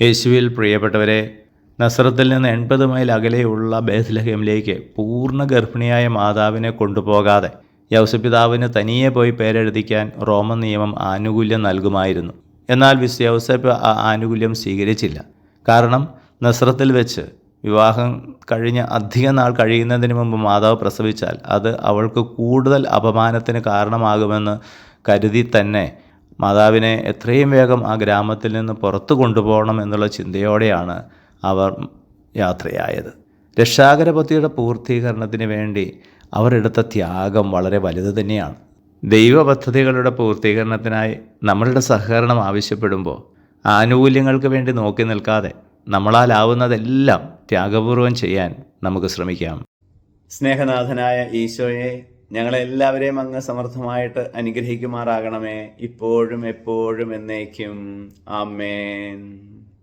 യേശുവിൽ പ്രിയപ്പെട്ടവരെ നസ്രത്തിൽ നിന്ന് എൺപത് മൈൽ അകലെയുള്ള ബേസ്ലഹേമിലേക്ക് പൂർണ ഗർഭിണിയായ മാതാവിനെ കൊണ്ടുപോകാതെ യൗസപിതാവിന് തനിയെ പോയി പേരെഴുതിക്കാൻ റോമൻ നിയമം ആനുകൂല്യം നൽകുമായിരുന്നു. എന്നാൽ വിസ് യൗസപ്പ് ആ ആനുകൂല്യം സ്വീകരിച്ചില്ല. കാരണം നസ്രത്തിൽ വെച്ച് വിവാഹം കഴിഞ്ഞ അധിക നാൾ കഴിയുന്നതിന് മുമ്പ് മാതാവ് പ്രസവിച്ചാൽ അത് അവൾക്ക് കൂടുതൽ അപമാനത്തിന് കാരണമാകുമെന്ന് കരുതി തന്നെ മാതാവിനെ എത്രയും വേഗം ആ ഗ്രാമത്തിൽ നിന്ന് പുറത്തു കൊണ്ടുപോകണം എന്നുള്ള ചിന്തയോടെയാണ് അവർ യാത്രയായത്. രക്ഷാകരപത്തിയുടെ പൂർത്തീകരണത്തിന് വേണ്ടി അവരെടുത്ത ത്യാഗം വളരെ വലുത് തന്നെയാണ്. ദൈവ പദ്ധതികളുടെ പൂർത്തീകരണത്തിനായി നമ്മളുടെ സഹകരണം ആവശ്യപ്പെടുമ്പോൾ ആനുകൂല്യങ്ങൾക്ക് വേണ്ടി നോക്കി നിൽക്കാതെ നമ്മളാലാവുന്നതെല്ലാം ത്യാഗപൂർവം ചെയ്യാൻ നമുക്ക് ശ്രമിക്കാം. സ്നേഹനാഥനായ ഈശോയെ ഞങ്ങളെല്ലാവരെയും അങ്ങ് സമർത്ഥമായിട്ട് അനുഗ്രഹിക്കുമാറാകണമേ. ഇപ്പോഴും എപ്പോഴും എന്നേക്കും. ആമേൻ.